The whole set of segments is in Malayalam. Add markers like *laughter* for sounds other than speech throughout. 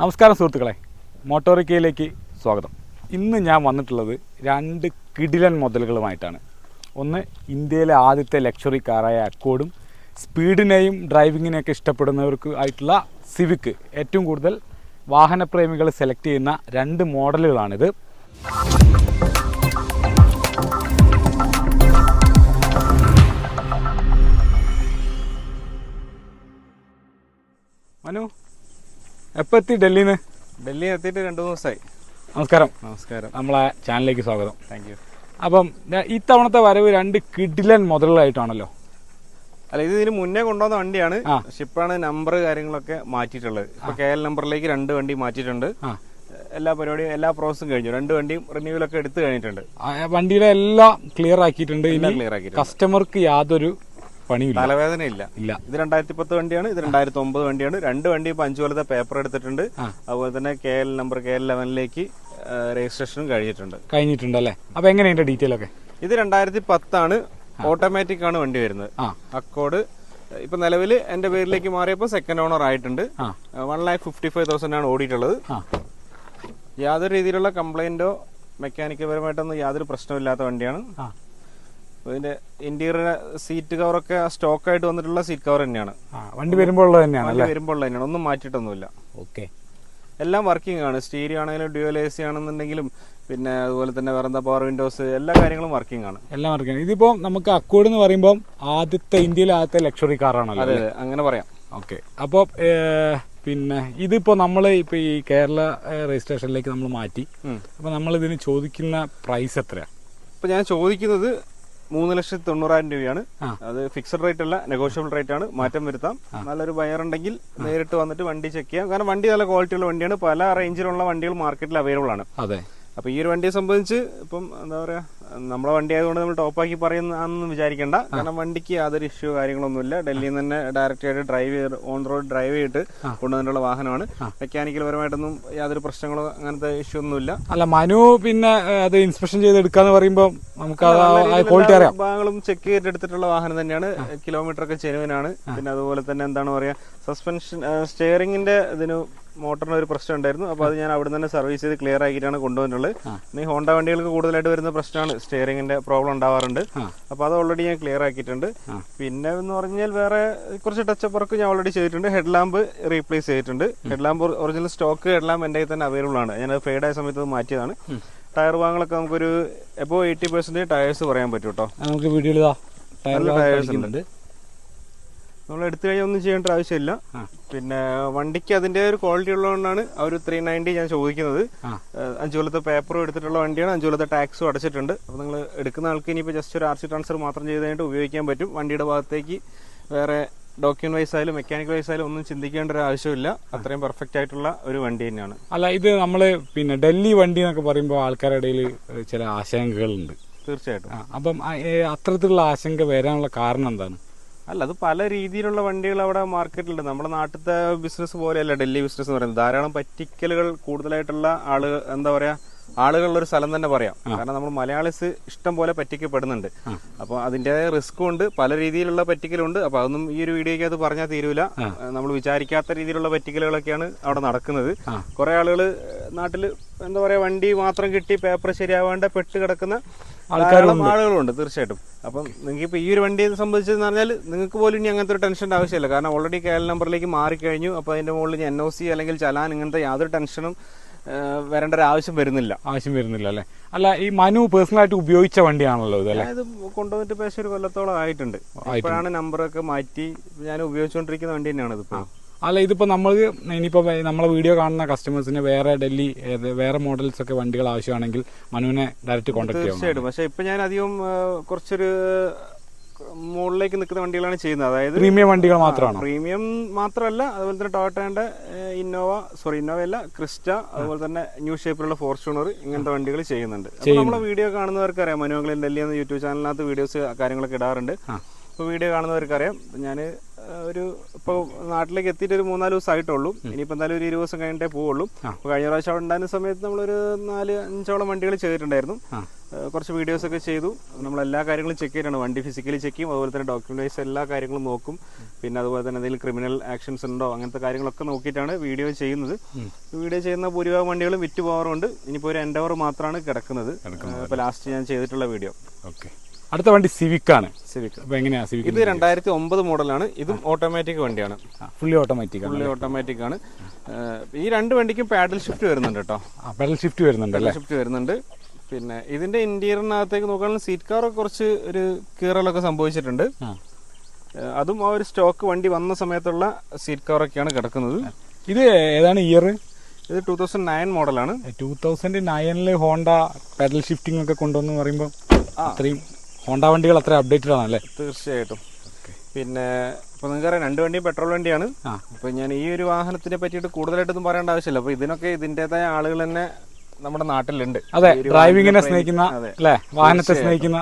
നമസ്കാരം സുഹൃത്തുക്കളെ. മോട്ടോറിക്കയിലേക്ക് സ്വാഗതം. ഇന്ന് ഞാൻ വന്നിട്ടുള്ളത് രണ്ട് കിടിലൻ മുതലുകളുമായിട്ടാണ് ഒന്ന് ഇന്ത്യയിലെ ആദ്യത്തെ ലക്ഷറി കാറായ അക്കോഡും സ്പീഡിനെയും ഡ്രൈവിങ്ങിനെയൊക്കെ ഇഷ്ടപ്പെടുന്നവർക്ക് ആയിട്ടുള്ള സിവിക്ക് ഏറ്റവും കൂടുതൽ വാഹനപ്രേമികൾ സെലക്ട് ചെയ്യുന്ന രണ്ട് മോഡലുകളാണിത്. മനു എപ്പോൾ എത്തി ഡൽഹിയിൽ നിന്ന് ഡൽഹി എത്തിയിട്ട് രണ്ട് ദിവസമായി നമസ്കാരം. നമസ്കാരം. നമ്മളെ ചാനലിലേക്ക് സ്വാഗതം. താങ്ക് യു അപ്പം ഇത്തവണത്തെ വരവ് രണ്ട് കിഡിലൻ മുതലായിട്ടാണല്ലോ. അല്ല ഇത് ഇതിന് മുന്നേ കൊണ്ടുവന്ന വണ്ടിയാണ്. ഷിപ്പാണ് പക്ഷെ നമ്പർ കാര്യങ്ങളൊക്കെ മാറ്റിയിട്ടുള്ളത്. ഇപ്പൊ കെ എൽ നമ്പറിലേക്ക് രണ്ട് വണ്ടി മാറ്റിയിട്ടുണ്ട്. എല്ലാ പരിപാടിയും എല്ലാ പ്രോസസ്സും കഴിഞ്ഞു. രണ്ട് വണ്ടിയും റിന്യൂവലൊക്കെ എടുത്തു കഴിഞ്ഞിട്ടുണ്ട്. വണ്ടിയുടെ എല്ലാം ക്ലിയർ ആക്കിയിട്ടുണ്ട്. ക്ലിയർ ആക്കിയിട്ടുണ്ട്. കസ്റ്റമർക്ക് യാതൊരു പണിയില്ല. തലവേദന ഇല്ല. ഇല്ല ഇത് രണ്ടായിരത്തി പത്ത് വണ്ടിയാണ് ഇത് രണ്ടായിരത്തി ഒമ്പത് വണ്ടിയാണ്. രണ്ട് വണ്ടി ഇപ്പൊ അഞ്ചു കൊല്ലത്തെ പേപ്പർ എടുത്തിട്ടുണ്ട്. അതുപോലെ തന്നെ K L number K L ലെവനിലേക്ക് രജിസ്ട്രേഷനും കഴിഞ്ഞിട്ടുണ്ട് കഴിഞ്ഞിട്ടുണ്ട്. അല്ലേ അപ്പൊ എങ്ങനെയാണ് ഡീറ്റെയിൽ ഒക്കെ? ഇത് രണ്ടായിരത്തി പത്താണ് ഓട്ടോമാറ്റിക് ആണ് വണ്ടി വരുന്നത്. അക്കോഡ് ഇപ്പൊ നിലവിൽ എന്റെ പേരിലേക്ക് മാറിയപ്പോൾ സെക്കൻഡ് ഓണർ ആയിട്ടുണ്ട്. One lakh fifty five thousand ആണ് ഓടിയിട്ടുള്ളത് യാതൊരു രീതിയിലുള്ള കംപ്ലൈന്റോ മെക്കാനിക്കൽ പരമായിട്ടൊന്നും യാതൊരു പ്രശ്നമില്ലാത്ത വണ്ടിയാണ്. ഇതിന്റെ ഇന്റീരിയർ സീറ്റ് കവറൊക്കെ സ്റ്റോക്ക് ആയിട്ട് വന്നിട്ടുള്ള സീറ്റ് കവർ തന്നെയാണ്. വണ്ടി വരുമ്പോൾ തന്നെയാണ് വരുമ്പോൾ തന്നെയാണ്. ഒന്നും മാറ്റിയിട്ടൊന്നുമില്ല. ഓക്കെ. എല്ലാം വർക്കിംഗ് ആണ്. സ്റ്റീരിയോ ആണെങ്കിലും ഡ്യുവൽ എ സി ആണെന്നുണ്ടെങ്കിലും പിന്നെ അതുപോലെ തന്നെ വേറെ എന്താ പവർ വിൻഡോസ് എല്ലാ കാര്യങ്ങളും വർക്കിംഗ് ആണ്. എല്ലാം വർക്കിംഗ് ആണ്. ഇതിപ്പോ നമുക്ക് അക്കോഡ് എന്ന് പറയുമ്പോൾ ആദ്യത്തെ ഇന്ത്യയിലെ ആദ്യത്തെ ലക്ഷറി കാറാണല്ലോ അതെ അതെ. അങ്ങനെ പറയാം. ഓക്കെ. അപ്പോൾ പിന്നെ ഇതിപ്പോ നമ്മൾ ഇപ്പോൾ ഈ കേരള രജിസ്ട്രേഷനിലേക്ക് നമ്മൾ മാറ്റി. അപ്പൊ അപ്പോൾ നമ്മൾ ഇതിന് ചോദിക്കുന്ന പ്രൈസ് എത്രയാ? ഇപ്പൊ ഞാൻ ചോദിക്കുന്നത് മൂന്ന് ലക്ഷത്തി തൊണ്ണൂറായിരം രൂപയാണ്. അത് ഫിക്സഡ് റേറ്റ് അല്ല നെഗോഷ്യബിൾ റേറ്റ് ആണ്. മാറ്റം വരുത്താം. നല്ലൊരു ബയർ ഉണ്ടെങ്കിൽ നേരിട്ട് വന്നിട്ട് വണ്ടി ചെക്ക് ചെയ്യാം. കാരണം വണ്ടി നല്ല ക്വാളിറ്റി ഉള്ള വണ്ടിയാണ്. പല റേഞ്ചിലുള്ള വണ്ടികൾ മാർക്കറ്റിൽ അവൈലബിൾ ആണ്. അതെ. അപ്പൊ ഈ ഒരു വണ്ടിയെ സംബന്ധിച്ച് ഇപ്പം എന്താ പറയാ നമ്മളെ വണ്ടി ആയതുകൊണ്ട് നമ്മൾ ടോപ്പാക്കി പറയുന്നതാണെന്ന് വിചാരിക്കേണ്ട. കാരണം വണ്ടിക്ക് യാതൊരു ഇഷ്യൂ കാര്യങ്ങളൊന്നുമില്ല. ഡൽഹിയിൽ നിന്ന് തന്നെ ഡയറക്റ്റ് ആയിട്ട് ഡ്രൈവ് ചെയ്ത് ഓൺ റോഡ് ഡ്രൈവ് ചെയ്തിട്ട് കൊണ്ടുവന്നിട്ടുള്ള വാഹനമാണ്. മെക്കാനിക്കൽ പരമായിട്ടൊന്നും യാതൊരു പ്രശ്നങ്ങളോ അങ്ങനത്തെ ഇഷ്യൂ ഒന്നുമില്ല. അല്ല മനു പിന്നെ അത് ഇൻസ്പെക്ഷൻ ചെയ്ത് എടുക്കാന്ന് പറയുമ്പോൾ നമുക്ക് ക്വാളിറ്റി അറിയാം. ഭാഗങ്ങളും ചെക്ക് ചെയ്തെടുത്തിട്ടുള്ള വാഹനം തന്നെയാണ്. കിലോമീറ്റർ ഒക്കെ ചെരുവിനാണ് പിന്നെ അതുപോലെ തന്നെ എന്താണ് പറയാ സസ്പെൻഷൻ സ്റ്റിയറിംഗിന്റെ ഇതിന് മോട്ടറിന് ഒരു പ്രശ്നം ഉണ്ടായിരുന്നു. അപ്പൊ അത് ഞാൻ അവിടെ തന്നെ സർവീസ് ചെയ്ത് ക്ലിയർ ആക്കിയിട്ടാണ് കൊണ്ടുവന്നുള്ളത് ഇനി ഹോണ്ട വണ്ടികൾക്ക് കൂടുതലായിട്ട് വരുന്ന പ്രശ്നമാണ് സ്റ്റിയറിംഗിന്റെ പ്രോബ്ലം ഉണ്ടാവാറുണ്ട്. അപ്പോൾ അപ്പൊ അത് ഓൾറെഡി ഞാൻ ക്ലിയർ ആക്കിയിട്ടുണ്ട്. പിന്നെ എന്ന് പറഞ്ഞാൽ വേറെ കുറച്ച് ടച്ചപ്പ് വർക്ക് ഞാൻ ഓൾറെഡി ചെയ്തിട്ടുണ്ട്. ഹെഡ് ലാമ്പ് റീപ്ലേസ് ചെയ്തിട്ടുണ്ട്. Head lamp original stock head lamp എന്റെ തന്നെ അവൈലബിൾ ആണ്. ഞാൻ ഫെയ്ഡ് ആയ സമയത്ത് മാറ്റിയതാണ്. ടയർ വാങ്ങലൊക്കെ നമുക്കൊരു എബോ എയ്റ്റി പെർസെന്റ് ടയേഴ്സ് പറയാൻ പറ്റും കേട്ടോ നമുക്ക് വീഡിയോയിൽ ടയർ നല്ല ടയേഴ്സ് കാണിക്കുന്നുണ്ട്. നമ്മൾ എടുത്തു കഴിഞ്ഞാൽ ഒന്നും ചെയ്യേണ്ട ആവശ്യമില്ല. പിന്നെ വണ്ടിക്ക് അതിന്റെ ഒരു ക്വാളിറ്റി ഉള്ളതുകൊണ്ടാണ് ആ ഒരു ത്രീ നയന്റി ഞാൻ ചോദിക്കുന്നത്. അഞ്ചു കൊല്ലത്തെ പേപ്പറും എടുത്തിട്ടുള്ള വണ്ടിയാണ് അഞ്ചു കൊല്ലത്തെ ടാക്സും അടച്ചിട്ടുണ്ട്. അപ്പോൾ നിങ്ങൾ എടുക്കുന്ന ആൾക്ക് ഇനിയിപ്പോൾ ജസ്റ്റ് ഒരു ആർ സി ട്രാൻസ്ഫർ മാത്രം ചെയ്ത് കഴിഞ്ഞിട്ട് ഉപയോഗിക്കാൻ പറ്റും. വണ്ടിയുടെ ഭാഗത്തേക്ക് വേറെ ഡോക്യുമെന്റ് വൈസ് ആയാലും മെക്കാനിക്കൽ വൈസ് ആയാലും ഒന്നും ചിന്തിക്കേണ്ട ഒരു ആവശ്യമില്ല. അത്രയും പെർഫെക്റ്റ് ആയിട്ടുള്ള ഒരു വണ്ടി തന്നെയാണ്. അല്ല ഇത് നമ്മൾ പിന്നെ ഡൽഹി വണ്ടി എന്നൊക്കെ പറയുമ്പോൾ ആൾക്കാരുടെ ഇടയിൽ ചില ആശങ്കകളുണ്ട്. തീർച്ചയായിട്ടും. അപ്പം അത്തരത്തിലുള്ള ആശങ്ക വരാനുള്ള കാരണം എന്താണ്? അല്ല അത് പല രീതിയിലുള്ള വണ്ടികൾ അവിടെ മാർക്കറ്റിലുണ്ട്. നമ്മുടെ നാട്ടിലത്തെ ബിസിനസ് പോലെയല്ല ഡൽഹി ബിസിനസ് എന്ന് പറയുന്നത്. ധാരാളം പറ്റിക്കലുകൾ കൂടുതലായിട്ടുള്ള ആൾ എന്താ പറയാ ആളുകളുള്ള ഒരു സ്ഥലം തന്നെ പറയാം. കാരണം നമ്മൾ മലയാളീസ് ഇഷ്ടം പോലെ പറ്റിക്കപ്പെടുന്നുണ്ട്. അപ്പോൾ അതിന്റെ റിസ്ക് ഉണ്ട്. പല രീതിയിലുള്ള പറ്റിക്കലുണ്ട്. അപ്പൊ അതൊന്നും ഈ ഒരു വീഡിയോയ്ക്ക് അത് പറഞ്ഞാൽ തീരൂല. നമ്മൾ വിചാരിക്കാത്ത രീതിയിലുള്ള പറ്റിക്കലുകളൊക്കെയാണ് അവിടെ നടക്കുന്നത്. കുറെ ആളുകൾ നാട്ടിൽ എന്താ പറയാ വണ്ടി മാത്രം കിട്ടി പേപ്പർ ശരിയാവാണ്ട് പെട്ട് കിടക്കുന്ന ധാരാളം ആളുകളുണ്ട് തീർച്ചയായിട്ടും. അപ്പം നിങ്ങൾക്ക് ഇപ്പൊ ഈ ഒരു വണ്ടിയെ സംബന്ധിച്ചെന്ന് പറഞ്ഞാൽ നിങ്ങൾക്ക് പോലും ഇനി അങ്ങനത്തെ ഒരു ടെൻഷന്റെ ആവശ്യമില്ല. കാരണം ഓൾറെഡി കെ എൽ നമ്പറിലേക്ക് മാറിക്കഴിഞ്ഞു. അപ്പൊ അതിന്റെ മുകളിൽ എൻ ഒ സി അല്ലെങ്കിൽ ചലാൻ ഇങ്ങനത്തെ യാതൊരു ടെൻഷനും വരേണ്ട ഒരു ആവശ്യം വരുന്നില്ല. ആവശ്യം വരുന്നില്ല അല്ലേ? അല്ല ഈ മനു പേഴ്സണലായിട്ട് ഉപയോഗിച്ച വണ്ടിയാണല്ലോ ഇത് അല്ലേ? ഇത് കൊണ്ടുവന്നിട്ട് ഏകദേശം ഒരു കൊല്ലത്തോളം ആയിട്ടുണ്ട്. ഇപ്പോഴാണ് നമ്പറൊക്കെ മാറ്റി ഞാൻ ഉപയോഗിച്ചുകൊണ്ടിരിക്കുന്ന വണ്ടി തന്നെയാണ് ഇതിപ്പോ. അല്ല ഇതിപ്പോ നമ്മൾ ഇനിയിപ്പോ നമ്മളെ വീഡിയോ കാണുന്ന കസ്റ്റമേഴ്സിന് വേറെ ഡൽഹി വേറെ മോഡൽസ് ഒക്കെ വണ്ടികൾ ആവശ്യമാണെങ്കിൽ മനുവിനെ ഡയറക്റ്റ് കോൺടാക്ട് ചെയ്യാം തീർച്ചയായിട്ടും പക്ഷെ ഇപ്പൊ ഞാൻ അധികം കുറച്ചൊരു മുകളിലേക്ക് നിൽക്കുന്ന വണ്ടികളാണ് ചെയ്യുന്നത്. അതായത് പ്രീമിയം വണ്ടികൾ മാത്രമാണ്? പ്രീമിയം മാത്രമല്ല അതുപോലെ തന്നെ ടൊയോട്ടയുടെ ഇന്നോവ സോറി ഇന്നോവ അല്ല ക്രിസ്റ്റ അതുപോലെ തന്നെ ന്യൂ ഷേപ്പിലുള്ള ഫോർച്യൂണർ ഇങ്ങനത്തെ വണ്ടികൾ ചെയ്യുന്നുണ്ട്. നമ്മളെ വീഡിയോ കാണുന്നവർക്ക് അറിയാം മനുവങ്ങളിൽ ഡൽഹി എന്ന യൂട്യൂബ് ചാനലിനകത്ത് വീഡിയോസ് കാര്യങ്ങളൊക്കെ ഇടാറുണ്ട്. അപ്പോൾ വീഡിയോ കാണുന്നവർക്കറിയാം ഞാൻ ഒരു ഇപ്പോൾ നാട്ടിലേക്ക് എത്തിയിട്ട് ഒരു മൂന്നാൽ ദിവസം ആയിട്ടുള്ളൂ. ഇനിയിപ്പോൾ എന്തായാലും ഒരു ഇരുപത് ദിവസം കഴിഞ്ഞിട്ടേ പോവുള്ളൂ. അപ്പോൾ കഴിഞ്ഞ പ്രാവശ്യം അവിടെ ഉണ്ടായിരുന്ന സമയത്ത് നമ്മളൊരു നാല് അഞ്ചോളം വണ്ടികൾ ചെയ്തിട്ടുണ്ടായിരുന്നു. കുറച്ച് വീഡിയോസ് ഒക്കെ ചെയ്തു. നമ്മൾ എല്ലാ കാര്യങ്ങളും ചെക്ക് ചെയ്തിട്ടാണ്. വണ്ടി ഫിസിക്കലി ചെക്ക് ചെയ്യും. അതുപോലെ തന്നെ ഡോക്യുമെന്റ് വൈസ് എല്ലാ കാര്യങ്ങളും നോക്കും. പിന്നെ അതുപോലെ തന്നെ എന്തെങ്കിലും ക്രിമിനൽ ആക്ഷൻസ് ഉണ്ടോ? അങ്ങനത്തെ കാര്യങ്ങളൊക്കെ നോക്കിയിട്ടാണ് വീഡിയോ ചെയ്യുന്നത്. വീഡിയോ ചെയ്യുന്ന ഭൂരിഭാഗം വണ്ടികളും വിറ്റ് പോകാറുണ്ട്. ഇനിയിപ്പോൾ ഒരു എൻഡവർ മാത്രമാണ് കിടക്കുന്നത്. ഇപ്പൊ ലാസ്റ്റ് ഞാൻ ചെയ്തിട്ടുള്ള വീഡിയോ ഓക്കെ അടുത്ത വണ്ടി സിവിക് ആണ്. സിവിക് അപ്പോൾ എങ്ങനെയാണ് സിവിക് ഇത് രണ്ടായിരത്തി ഒമ്പത് മോഡലാണ്. ഇതും ഓട്ടോമാറ്റിക് വണ്ടിയാണ്. ഫുള്ളി ഓട്ടോമാറ്റിക് ഫുള്ളി ഓട്ടോമാറ്റിക് ആണ്. ഈ രണ്ട് വണ്ടിക്കും പാഡൽ ഷിഫ്റ്റ് വരുന്നുണ്ട് കേട്ടോ. പാഡൽ ഷിഫ്റ്റ് വരുന്നുണ്ട് ഷിഫ്റ്റ് വരുന്നുണ്ട്. പിന്നെ ഇതിന്റെ ഇന്റീരിയറിനകത്തേക്ക് നോക്കുകയാണെങ്കിൽ സീറ്റ് കാറൊക്കെ കുറച്ച് ഒരു കീറലൊക്കെ സംഭവിച്ചിട്ടുണ്ട്. അതും ആ ഒരു സ്റ്റോക്ക് വണ്ടി വന്ന സമയത്തുള്ള സീറ്റ് കവർ ഒക്കെയാണ് കിടക്കുന്നത് ഇത് ഏതാണ് ഇയർ ഇത് ടൂ തൗസൻഡ് നയൻ മോഡലാണ്. ടൂ തൗസൻഡ് നയനിൽ ഹോണ്ട പെഡൽ ഷിഫ്റ്റിംഗ് ഒക്കെ കൊണ്ടുവന്ന് പറയുമ്പോൾ അത്രയും ഹോണ്ട വണ്ടികൾ അത്ര അപ്ഡേറ്റഡ് ആണല്ലേ? തീർച്ചയായിട്ടും. പിന്നെ ഇപ്പൊ നിങ്ങൾക്കറിയാം രണ്ട് വണ്ടിയും പെട്രോൾ വണ്ടിയാണ്. അപ്പൊ ഞാൻ ഈ ഒരു വാഹനത്തിനെ പറ്റിയിട്ട് കൂടുതലായിട്ടൊന്നും പറയേണ്ട ആവശ്യമില്ല. അപ്പൊ ഇതിനൊക്കെ ഇതിന്റെതായ ആളുകൾ തന്നെ നമ്മുടെ നാട്ടിലുണ്ട്. അതെ ഡ്രൈവിംഗിനെ ഡ്രൈവിങ്ങിനെ സ്നേഹിക്കുന്ന അല്ലെ അല്ലേ? വാഹനത്തെ സ്നേഹിക്കുന്ന.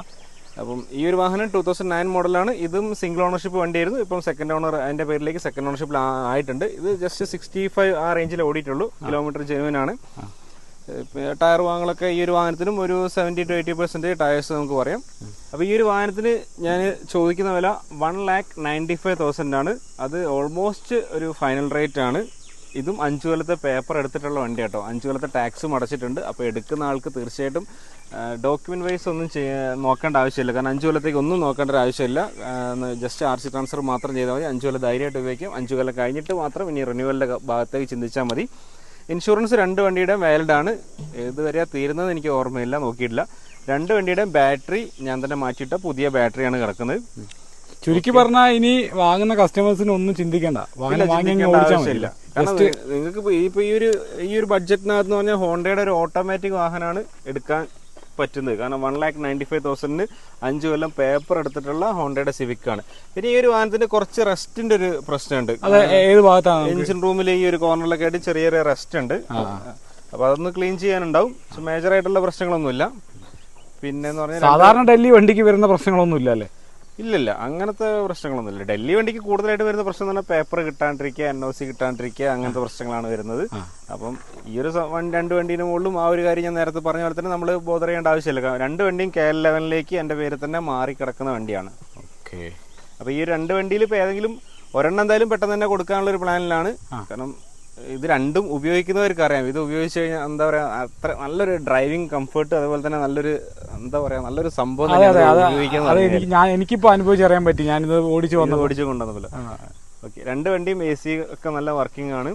അപ്പം ഈ ഒരു വാഹനം ടൂ തൗസൻഡ് നയൻ മോഡലാണ് ഇതും സിംഗിൾ ഓണർഷിപ്പ് വണ്ടിയായിരുന്നു. ഇപ്പം സെക്കൻഡ് ഓണർ അതിന്റെ പേരിലേക്ക് സെക്കൻഡ് ഓണർഷിപ്പിൽ ആയിട്ടുണ്ട്. ഇത് ജസ്റ്റ് സിക്സ്റ്റി ഫൈവ് ആ റേഞ്ചിൽ ഓടിയിട്ടുള്ളൂ. കിലോമീറ്റർ ജെനുവൻ ആണ്. ടയർ വാങ്ങലൊക്കെ ഈ ഒരു വാഹനത്തിനും ഒരു seventy two eighty percent tyres നമുക്ക് പറയാം. അപ്പോൾ ഈ ഒരു വാഹനത്തിന് ഞാൻ ചോദിക്കുന്ന വില one lakh ninety five thousand ആണ്. അത് ഓൾമോസ്റ്റ് ഒരു ഫൈനൽ റേറ്റ് ആണ്. ഇതും അഞ്ചു കൊല്ലത്തെ പേപ്പർ എടുത്തിട്ടുള്ള വണ്ടി കേട്ടോ. അഞ്ചു കൊല്ലത്തെ ടാക്സും അടച്ചിട്ടുണ്ട്. അപ്പോൾ എടുക്കുന്ന ആൾക്ക് തീർച്ചയായിട്ടും ഡോക്യുമെന്റ് വൈസ് ഒന്നും ചെയ്യ- നോക്കേണ്ട ആവശ്യമില്ല. കാരണം അഞ്ചു കൊല്ലത്തേക്ക് ഒന്നും നോക്കേണ്ട ഒരു ആവശ്യമില്ല. ജസ്റ്റ് ആർ സി ട്രാൻസ്ഫർ മാത്രം ചെയ്താൽ മതി. അഞ്ചു കൊല്ലം ധൈര്യമായിട്ട് ഉപയോഗിക്കും. അഞ്ചു കൊല്ലം കഴിഞ്ഞിട്ട് മാത്രം ഇനി റിന്യൂവലിന്റെ ഭാഗത്തേക്ക് ചിന്തിച്ചാൽ മതി. ഇൻഷുറൻസ് രണ്ട് വണ്ടിയുടെയും വാലിഡാണ് ആണ്. ഇതുവരെ തീരുന്നത് എനിക്ക് ഓർമ്മയില്ല നോക്കിയിട്ടില്ല. രണ്ട് വണ്ടിയുടെയും ബാറ്ററി ഞാൻ തന്നെ മാറ്റിയിട്ട പുതിയ ബാറ്ററിയാണ് കിടക്കുന്നത്. ചുരുക്കി പറഞ്ഞാൽ ഇനി വാങ്ങുന്ന കസ്റ്റമേഴ്സിന് ഒന്നും ചിന്തിക്കണ്ട. വാഹനം വാങ്ങി ചിന്തിക്കേണ്ട ഓടിച്ചാൽ ആവശ്യമില്ല. നിങ്ങൾക്ക് ഇപ്പൊ ഈ- ഒരു ഈ ഒരു ബഡ്ജറ്റിനകത്ത് പറഞ്ഞാൽ ഹോണ്ടയുടെ ഒരു ഓട്ടോമാറ്റിക് വാഹനമാണ് എടുക്കാൻ പറ്റുന്നത്. കാരണം വൺ ലാക്ക് നയന്റി ഫൈവ് തൗസൻഡിന് അഞ്ച് കൊല്ലം പേപ്പർ എടുത്തിട്ടുള്ള ഹോണ്ടയുടെ സിവിക് ആണ്. പിന്നെ ഈ ഒരു വാഹനത്തിന് കുറച്ച് റെസ്റ്റിന്റെ ഒരു പ്രശ്നമുണ്ട്. ഏത് ഭാഗത്താണ് എഞ്ചിൻ റൂമിൽ ഈ ഒരു കോർണറിലൊക്കെ ആയിട്ട് ചെറിയ ചെറിയ റെസ്റ്റ് ഉണ്ട്. അപ്പൊ അതൊന്ന് ക്ലീൻ ചെയ്യാനുണ്ടാവും. മേജർ ആയിട്ടുള്ള പ്രശ്നങ്ങളൊന്നുമില്ല. പറഞ്ഞാൽ സാധാരണ ഡൽഹി വണ്ടിക്ക് വരുന്ന പ്രശ്നങ്ങളൊന്നുമില്ല അല്ലേ? ഇല്ലില്ല അങ്ങനത്തെ പ്രശ്നങ്ങളൊന്നുമില്ല. ഡൽഹി വണ്ടിക്ക് കൂടുതലായിട്ട് വരുന്ന പ്രശ്നം എന്ന് പറഞ്ഞാൽ പേപ്പർ കിട്ടാണ്ടിരിക്കുക എൻ ഒ സി കിട്ടാണ്ടിരിക്കുക അങ്ങനത്തെ പ്രശ്നങ്ങളാണ് വരുന്നത്. അപ്പം ഈ ഒരു രണ്ട് വണ്ടീന് മുകളിലും ആ ഒരു കാര്യം ഞാൻ നേരത്തെ പറഞ്ഞ പോലെ തന്നെ നമ്മൾ ബോധർ ചെയ്യേണ്ട ആവശ്യമില്ല. രണ്ട് വണ്ടിയും കെ എൽ ലെവനിലേക്ക് എന്റെ പേര് തന്നെ മാറി കിടക്കുന്ന വണ്ടിയാണ്. ഓക്കെ. അപ്പോൾ ഈ രണ്ട് വണ്ടിയിൽ ഇപ്പോൾ ഏതെങ്കിലും ഒരെണ്ണം എന്തായാലും പെട്ടെന്ന് തന്നെ കൊടുക്കാനുള്ള ഒരു പ്ലാനിലാണ് കാരണം ഇത് രണ്ടും ഉപയോഗിക്കുന്നവർക്ക് അറിയാം ഇത് ഉപയോഗിച്ച് കഴിഞ്ഞാൽ എന്താ പറയാ അത്ര നല്ലൊരു ഡ്രൈവിംഗ് കംഫർട്ട് അതുപോലെ തന്നെ നല്ലൊരു എന്താ പറയാ നല്ലൊരു സംഭവം അതെ എനിക്ക് ഞാൻ എനിക്കിപ്പോ അനുഭവിച്ചറിയാൻ പറ്റി. ഞാനിത് ഓടിച്ചു വന്നപ്പോൾ ഓടിച്ചു കൊണ്ടുവന്നപ്പോൾ ഓക്കെ രണ്ട് വണ്ടിയും എ സി ഒക്കെ നല്ല വർക്കിംഗ് ആണ്.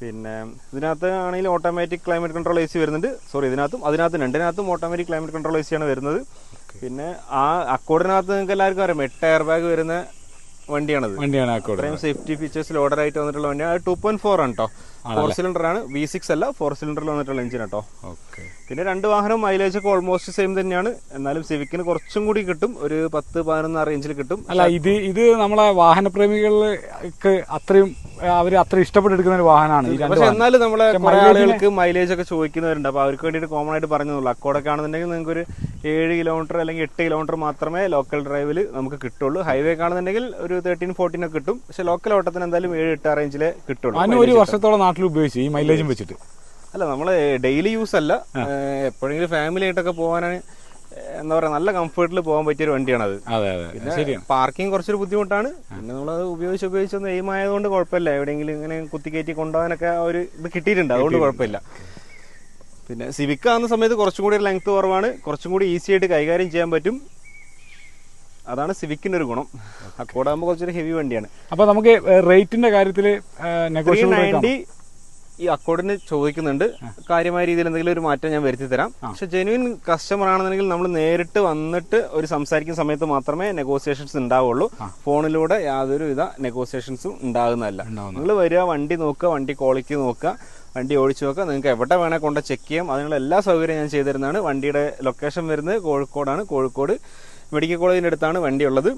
പിന്നെ ഇതിനകത്ത് ആണെങ്കിൽ automatic climate control A C വരുന്നുണ്ട്. സോറി ഇതിനകത്തും അതിനകത്തും രണ്ടിനകത്തും automatic climate control A C ആണ് വരുന്നത്. പിന്നെ ആ അക്കോർഡിനകത്ത് നിങ്ങൾക്ക് എല്ലാവർക്കും അറിയാം. എട്ട് എയർ ബാഗ് വരുന്ന വണ്ടിയാണത്. വണ്ടിയാണ് അത്രയും സേഫ്റ്റി ഫീച്ചേഴ്സിൽ ഓർഡർ ആയിട്ട് വന്നിട്ടുള്ള വണ്ടിയാണ് ടു പോയിന്റ് ഫോർ ആണ് കേട്ടോ ഫോർ സിലിണ്ടർ ആണ്. വി സിക്സ് അല്ല ഫോർ സിലിണ്ടറിൽ വന്നിട്ടുള്ള എഞ്ചിൻ കേട്ടോ പിന്നെ രണ്ട് വാഹനം മൈലേജ് ഒക്കെ ഓൾമോസ്റ്റ് സെയിം തന്നെയാണ്. എന്നാലും സിവിക്കിന് കുറച്ചും കൂടി കിട്ടും. ഒരു പത്ത് പതിനൊന്ന് റേഞ്ചിൽ കിട്ടും. അല്ല ഇത് ഇത് നമ്മളെ വാഹനപ്രേമികൾക്ക് അത്രയും അവർ അത്ര ഇഷ്ടപ്പെട്ടെടുക്കുന്ന ഒരു വാഹനമാണ്. പക്ഷെ എന്നാലും നമ്മളെ കുറെ ആളുകൾക്ക് മൈലേജ് ഒക്കെ ചോദിക്കുന്നവരുണ്ട്. അപ്പൊ അവർക്ക് വേണ്ടിയിട്ട് കോമൺ ആയിട്ട് പറഞ്ഞതുള്ളൂ അക്കോടൊക്കെ ആണെന്നുണ്ടെങ്കിൽ നിങ്ങൾക്ക് ഒരു ഏഴ് കിലോമീറ്റർ അല്ലെങ്കിൽ എട്ട് കിലോമീറ്റർ മാത്രമേ ലോക്കൽ ഡ്രൈവിൽ നമുക്ക് കിട്ടുള്ളൂ. ഹൈവേ കാണുന്നുണ്ടെങ്കിൽ ഒരു തേർട്ടീൻ ഫോർട്ടീൻ ഒക്കെ കിട്ടും. പക്ഷെ ലോക്കൽ ഓട്ടത്തിന് എന്തായാലും ഏഴ് എട്ട് റേഞ്ചിൽ റേഞ്ചിലെ കിട്ടുള്ളൂ. അതിന് ഒരു വർഷത്തോളം നാട്ടിൽ ഉപയോഗിച്ചു ഈ മൈലേജും വെച്ചിട്ട്. അല്ല നമ്മൾ ഡെയിലി യൂസ് അല്ല. എപ്പോഴെങ്കിലും ഫാമിലി ആയിട്ടൊക്കെ പോകാനാണ് എന്താ പറയാ നല്ല കംഫർട്ടിൽ പോകാൻ പറ്റിയ ഒരു വണ്ടിയാണത്. അതെ അതെ. ശരിയാണ് പാർക്കിംഗ് കുറച്ചൊരു ബുദ്ധിമുട്ടാണ്. പിന്നെ നമ്മളത് ഉപയോഗിച്ച് ഉപയോഗിച്ച് ഒന്ന് എയിം ആയതുകൊണ്ട് കുഴപ്പമില്ല. എവിടെയെങ്കിലും ഇങ്ങനെ കുത്തിക്കയറ്റി കൊണ്ടുപോകാനൊക്കെ ഒരു ഇത് കിട്ടിയിട്ടുണ്ട്. അതുകൊണ്ട് കുഴപ്പമില്ല. പിന്നെ സിവിക്ക ആകുന്ന സമയത്ത് കുറച്ചും കൂടി ലെങ്ത് കുറവാണ്. കുറച്ചും കൂടി ഈസി ആയിട്ട് കൈകാര്യം ചെയ്യാൻ പറ്റും. അതാണ് സിവിക്കിന്റെ ഒരു ഗുണം. അക്കോടാകുമ്പോൾ കുറച്ചൊരു ഹെവി വണ്ടിയാണ്. അപ്പൊ നമുക്ക് റേറ്റിന്റെ കാര്യത്തിൽ ഈ അക്കൗണ്ടിന് ചോദിക്കുന്നുണ്ട്. കാര്യമായ രീതിയിൽ എന്തെങ്കിലും ഒരു മാറ്റം ഞാൻ വരുത്തി തരാം. പക്ഷെ ജെനുവിൻ കസ്റ്റമർ ആണെന്നുണ്ടെങ്കിൽ നമ്മൾ നേരിട്ട് വന്നിട്ട് ഒരു സംസാരിക്കുന്ന സമയത്ത് മാത്രമേ നെഗോസിയേഷൻസ് ഉണ്ടാവുള്ളൂ. ഫോണിലൂടെ യാതൊരു വിധ നെഗോസിയേഷൻസും ഉണ്ടാകുന്നതല്ല. നിങ്ങൾ വരിക വണ്ടി നോക്കുക വണ്ടി ക്വാളിറ്റി നോക്കുക വണ്ടി ഓടിച്ചു നോക്കുക. നിങ്ങൾക്ക് എവിടെ വേണേൽ കൊണ്ട് ചെക്ക് ചെയ്യാം. അതിനുള്ള എല്ലാ സൗകര്യം ഞാൻ ചെയ്തു തരുന്നതാണ്. വണ്ടിയുടെ ലൊക്കേഷൻ വരുന്നത് കോഴിക്കോടാണ്. കോഴിക്കോട് മെഡിക്കൽ കോളേജിന്റെ അടുത്താണ് വണ്ടി ഉള്ളത്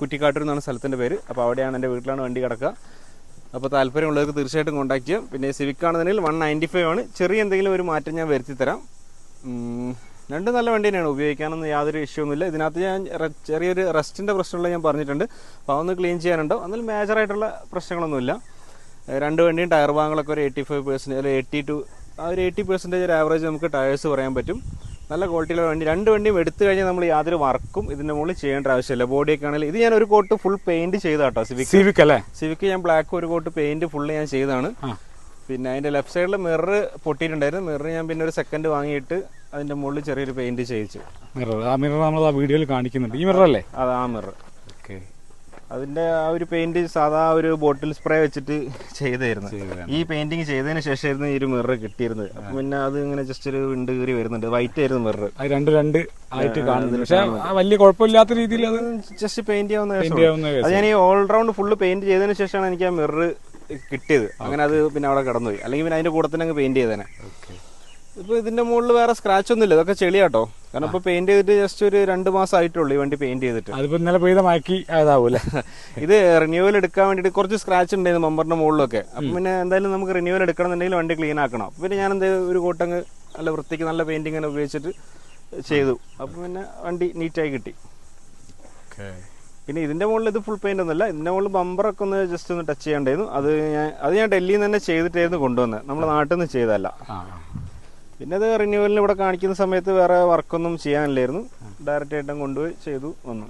കുറ്റിക്കാട്ടൂർ എന്നാണ് സ്ഥലത്തിന്റെ പേര്. അപ്പോൾ അവിടെയാണ് എന്റെ വീട്ടിലാണ് വണ്ടി കിടക്കുക. അപ്പോൾ താല്പര്യമുള്ളവർക്ക് തീർച്ചയായിട്ടും കോൺടാക്ട് ചെയ്യാം. പിന്നെ സിവിക് ആണെന്നുണ്ടെങ്കിൽ വൺ നയന്റി ഫൈവ് ആണ്. ചെറിയ എന്തെങ്കിലും ഒരു മാറ്റം ഞാൻ വരുത്തി തരാം. രണ്ട് നല്ല വണ്ടി തന്നെയാണ് ഉപയോഗിക്കാനൊന്നും യാതൊരു ഇഷ്യൂ ഒന്നുമില്ല. ഇതിനകത്ത് ഞാൻ ചെറിയൊരു റെസ്റ്റിന്റെ പ്രശ്നമുള്ള ഞാൻ പറഞ്ഞിട്ടുണ്ട്. അപ്പോൾ അതൊന്ന് ക്ലീൻ ചെയ്യാനുണ്ടോ? എന്നാലും മേജറായിട്ടുള്ള പ്രശ്നങ്ങളൊന്നുമില്ല. രണ്ട് വണ്ടിയും ടയർ ഭാഗങ്ങളൊക്കെ ഒരു എയ്റ്റി ഫൈവ് പെർസെന്റേജ് അല്ലെങ്കിൽ എയ്റ്റി ടു ആ ഒരു എയ്റ്റി പെർസെന്റേജ് ഒരു ആവറേജ് നമുക്ക് ടയേഴ്സ് പറയാൻ പറ്റും. നല്ല ക്വാളിറ്റിയുള്ള വണ്ടി. രണ്ട് വണ്ടിയും എടുത്തു കഴിഞ്ഞാൽ നമ്മൾ യാതൊരു വർക്കും ഇതിന്റെ മുകളിൽ ചെയ്യേണ്ട ആവശ്യമില്ല. ബോഡിയൊക്കെ ആണെങ്കിൽ ഇത് ഞാൻ ഒരു കോട്ട് ഫുൾ പെയിന്റ് ചെയ്താട്ടോ സിവിക് സിവിക് അല്ലേ? സിവിക്ക് ഞാൻ ബ്ലാക്ക് ഒരു കോട്ട് പെയിന്റ് ഫുള്ള് ഞാൻ ചെയ്താണ് ആ. പിന്നെ അതിന്റെ ലെഫ്റ്റ് സൈഡിൽ മിറർ പൊട്ടിയിട്ടുണ്ടായിരുന്നു. മിറർ ഞാൻ പിന്നെ ഒരു സെക്കൻഡ് വാങ്ങിയിട്ട് അതിന്റെ മുകളിൽ ചെറിയൊരു പെയിന്റ് ചെയ്യിച്ചു. മിറർ ആ മിറർ നമ്മൾ ആ വീഡിയോയിൽ കാണിക്കുന്നുണ്ട്. ഈ മിറർ അല്ലേ? അത് ആ മിറർ അതിന്റെ ആ ഒരു പെയിന്റ് സാധാ ഒരു ബോട്ടിൽ സ്പ്രേ വെച്ചിട്ട് ചെയ്തായിരുന്നു. ഈ പെയിന്റിങ് ചെയ്തതിന് ശേഷമായിരുന്നു ഈ ഒരു മിറർ കിട്ടിയിരുന്നത്. അപ്പൊ പിന്നെ അത് ഇങ്ങനെ ജസ്റ്റ് ഒരു വിണ്ട് കീറി വരുന്നുണ്ട്. വൈറ്റ് ആയിരുന്നു മിറർ രണ്ട് രണ്ട് ആയിട്ട് പക്ഷെ ആ വലിയ കുഴപ്പമില്ലാത്ത രീതിയിൽ അത് ജസ്റ്റ് പെയിന്റ് ചെയ്യാവുന്ന അത് ഞാൻ ഈ ഓൾറൗണ്ട് ഫുള്ള് പെയിന്റ് ചെയ്തതിന് ശേഷമാണ് എനിക്ക് ആ മിറർ കിട്ടിയത്. അങ്ങനെ അത് പിന്നെ അവിടെ കിടന്നുപോയി. അല്ലെങ്കിൽ പിന്നെ അതിന്റെ കൂടെ തന്നെ അങ്ങ് പെയിന്റ് ചെയ്തേനെ. ഇപ്പൊ ഇതിന്റെ മുകളിൽ വേറെ സ്ക്രാച്ച് ഒന്നും ഇല്ല ഇതൊക്കെ ചെളിയാട്ടോ. കാരണം ഇപ്പൊ പെയിന്റ് ചെയ്തിട്ട് ജസ്റ്റ് ഒരു രണ്ട് മാസം ആയിട്ടുള്ളൂ ഈ വണ്ടി പെയിന്റ് ചെയ്തിട്ട്. അതിപ്പോ ഇന്നലെ പെയ്ത മയക്കി അതാവും *laughs* ഇത് റിന്യൂവൽ എടുക്കാൻ വേണ്ടിട്ട് കുറച്ച് സ്ക്രാച്ച് ഉണ്ടായിരുന്നു മെമ്പറിന്റെ മുകളിലൊക്കെ. അപ്പൊ പിന്നെ എന്തായാലും നമുക്ക് റിന്യൂവൽ എടുക്കണം എന്നുണ്ടെങ്കിൽ വണ്ടി ക്ലീൻ ആക്കണം. പിന്നെ ഞാൻ എന്താ ഒരു കോട്ടങ്ങ് നല്ല വൃത്തിക്ക് നല്ല പെയിന്റിങ് തന്നെ ഉപയോഗിച്ചിട്ട് ചെയ്തു. അപ്പൊ പിന്നെ വണ്ടി നീറ്റായി കിട്ടി. പിന്നെ ഇതിന്റെ മുകളിൽ ഇത് ഫുൾ പെയിന്റ് ഒന്നുമല്ല. ഇതിന്റെ മുകളിൽ ബമ്പറൊക്കെ ഒന്ന് ജസ്റ്റ് ഒന്ന് ടച്ച് ചെയ്യണ്ടായിരുന്നു. അത് ഞാൻ അത് ഞാൻ ഡൽഹിയിൽ നിന്ന് തന്നെ ചെയ്തിട്ടായിരുന്നു കൊണ്ടുവന്നത്. നമ്മുടെ നാട്ടിൽ നിന്ന് ചെയ്തല്ല ആ. പിന്നെ അത് റിന്യൂവലിന് ഇവിടെ കാണിക്കുന്ന സമയത്ത് വേറെ വർക്കൊന്നും ചെയ്യാനില്ലായിരുന്നു. ഡയറക്റ്റ് ആയിട്ടും കൊണ്ടുപോയി ചെയ്തു വന്നു.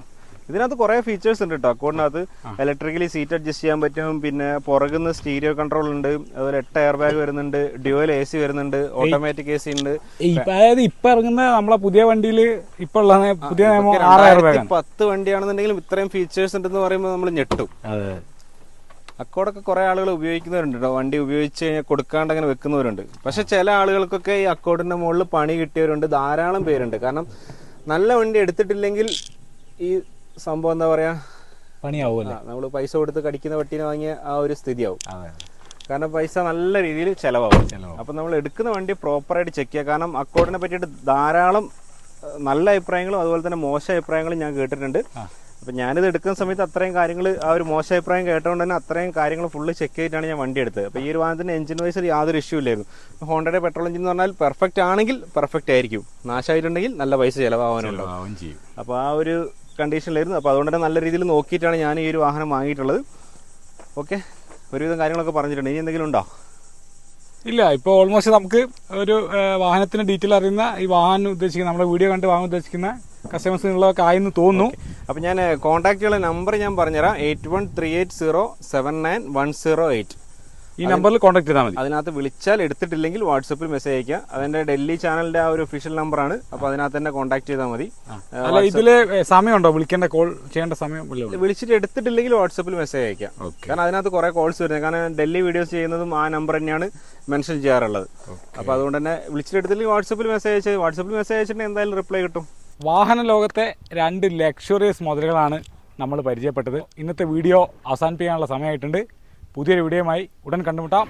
ഇതിനകത്ത് കുറെ ഫീച്ചേഴ്സ് ഉണ്ട് കേട്ടോ അക്കൗണ്ടിനകത്ത് ഇലക്ട്രിക്കലി സീറ്റ് അഡ്ജസ്റ്റ് ചെയ്യാൻ പറ്റും. പിന്നെ പുറകുന്ന സ്റ്റീരിയോ കൺട്രോൾ ഉണ്ട്. അതുപോലെ എട്ട് എയർ ബാഗ് വരുന്നുണ്ട്. ഡ്യുവൽ എ സി വരുന്നുണ്ട്. ഓട്ടോമാറ്റിക് എ സി ഉണ്ട്. അതായത് ഇപ്പൊ ഇറങ്ങുന്ന നമ്മളെ പുതിയ വണ്ടിയിൽ ഇപ്പൊ ഉള്ള പുതിയ പത്ത് വണ്ടിയാണെന്നുണ്ടെങ്കിലും ഇത്രയും ഫീച്ചേഴ്സ് ഉണ്ടെന്ന് പറയുമ്പോൾ നമ്മൾ ഞെട്ടും. അക്കോടൊക്കെ കുറെ ആളുകൾ ഉപയോഗിക്കുന്നവരുണ്ട് കേട്ടോ വണ്ടി ഉപയോഗിച്ച് കഴിഞ്ഞാൽ കൊടുക്കാണ്ട് അങ്ങനെ വെക്കുന്നവരുണ്ട്. പക്ഷെ ചില ആളുകൾക്കൊക്കെ ഈ അക്കോടിന്റെ മുകളിൽ പണി കിട്ടിയവരുണ്ട്. ധാരാളം പേരുണ്ട്. കാരണം നല്ല വണ്ടി എടുത്തിട്ടില്ലെങ്കിൽ ഈ സംഭവം എന്താ പറയാ? പണിയാവുമല്ലോ? നമ്മൾ പൈസ കൊടുത്ത് കടിക്കുന്ന പട്ടീനെ വാങ്ങിയ ആ ഒരു സ്ഥിതിയാവും. കാരണം പൈസ നല്ല രീതിയിൽ ചെലവാകും. അപ്പം നമ്മൾ എടുക്കുന്ന വണ്ടി പ്രോപ്പറായിട്ട് ചെക്ക് ചെയ്യുക കാരണം അക്കോഡിനെ പറ്റിയിട്ട് ധാരാളം നല്ല അഭിപ്രായങ്ങളും അതുപോലെ തന്നെ മോശം അഭിപ്രായങ്ങളും ഞാൻ കേട്ടിട്ടുണ്ട്. അപ്പൊ ഞാനിത് എടുക്കുന്ന സമയത്ത് അത്രയും കാര്യങ്ങൾ ആ ഒരു മോശം അഭിപ്രായം കേട്ടതുകൊണ്ട് തന്നെ അത്രയും കാര്യങ്ങൾ ഫുള്ള് ചെക്ക് ചെയ്തിട്ടാണ് ഞാൻ വണ്ടി എടുത്തത്. അപ്പോൾ ഈ ഒരു വാഹനത്തിന് എഞ്ചിൻ വൈസ് യാതൊരു ഇഷ്യൂ ഇല്ലായിരുന്നു. ഹോണ്ടയുടെ പെട്രോൾ എഞ്ചിൻ എന്ന് പറഞ്ഞാൽ പെർഫെക്റ്റ് ആണെങ്കിൽ പെർഫെക്റ്റ് ആയിരിക്കും. നാശമായിട്ടുണ്ടെങ്കിൽ നല്ല പൈസ ചിലവാകാനുണ്ടോ അപ്പോൾ ആ ഒരു കണ്ടീഷനിലായിരുന്നു അപ്പോൾ അതുകൊണ്ട് തന്നെ നല്ല രീതിയിൽ നോക്കിയിട്ടാണ് ഞാൻ ഈ ഒരു വാഹനം വാങ്ങിയിട്ടുള്ളത്. ഓക്കെ? ഒരുവിധം കാര്യങ്ങളൊക്കെ പറഞ്ഞിട്ടുണ്ട്. ഇനി എന്തെങ്കിലും ഉണ്ടോ? ഇല്ല ഇപ്പോൾ ഓൾമോസ്റ്റ് നമുക്ക് ഒരു വാഹനത്തിന്റെ ഡീറ്റെയിൽ അറിയുന്ന ഈ വാഹനം ഉദ്ദേശിക്കുന്ന നമ്മുടെ വീഡിയോ കണ്ട് വാങ്ങാൻ ഉദ്ദേശിക്കുന്ന കസ്റ്റമേഴ്സിനുള്ളതൊക്കെ ആയെന്ന് തോന്നുന്നു. അപ്പോൾ ഞാൻ കോൺടാക്ട് ചെയ്യാനുള്ള നമ്പർ ഞാൻ പറഞ്ഞുതരാം. Eight one three eight zero seven nine one zero eight. ഈ നമ്പറിൽ കോൺടാക്ട് ചെയ്താൽ മതി. അതിനകത്ത് വിളിച്ചാൽ എടുത്തിട്ടില്ലെങ്കിൽ വാട്സപ്പിൽ മെസ്സേജ് അയക്കുക അതെന്റെ ഡൽഹി ചാനലിന്റെ ആ ഒരു ഒഫീഷ്യൽ നമ്പറാണ് അപ്പോൾ അതിനകത്ത് തന്നെ കോൺടാക്ട് ചെയ്താൽ മതി. അല്ല ഇതിൽ സമയമുണ്ടോ? വിളിക്കേണ്ട കോൾ ചെയ്യേണ്ട സമയം വിളിച്ചിട്ട് എടുത്തിട്ടില്ലെങ്കിൽ വാട്സപ്പിൽ മെസ്സേജ് അയക്കാം കാരണം അതിനകത്ത് കുറെ കോൾസ് വരുന്നത്. കാരണം ഡൽഹി വീഡിയോസ് ചെയ്യുന്നതും ആ നമ്പർ തന്നെയാണ് മെൻഷൻ ചെയ്യാറുള്ളത്. അപ്പോൾ അതുകൊണ്ട് തന്നെ വിളിച്ചിട്ട് എടുത്തില്ലെങ്കിൽ വാട്സപ്പിൽ മെസ്സേജ് അയച്ചാൽ വാട്സപ്പിൽ മെസ്സേജ് അയച്ചിട്ടുണ്ടെങ്കിൽ എന്തായാലും റിപ്ലൈ കിട്ടും. വാഹന ലോകത്തെ രണ്ട് ലക്ഷറിയസ് മോഡലുകളാണ് നമ്മൾ പരിചയപ്പെട്ടത്. ഇന്നത്തെ വീഡിയോ അവസാനിപ്പിക്കാനുള്ള സമയമായിട്ടുണ്ട്. പുതിയൊരു വീഡിയോയുമായി ഉടൻ കണ്ടുമുട്ടാം.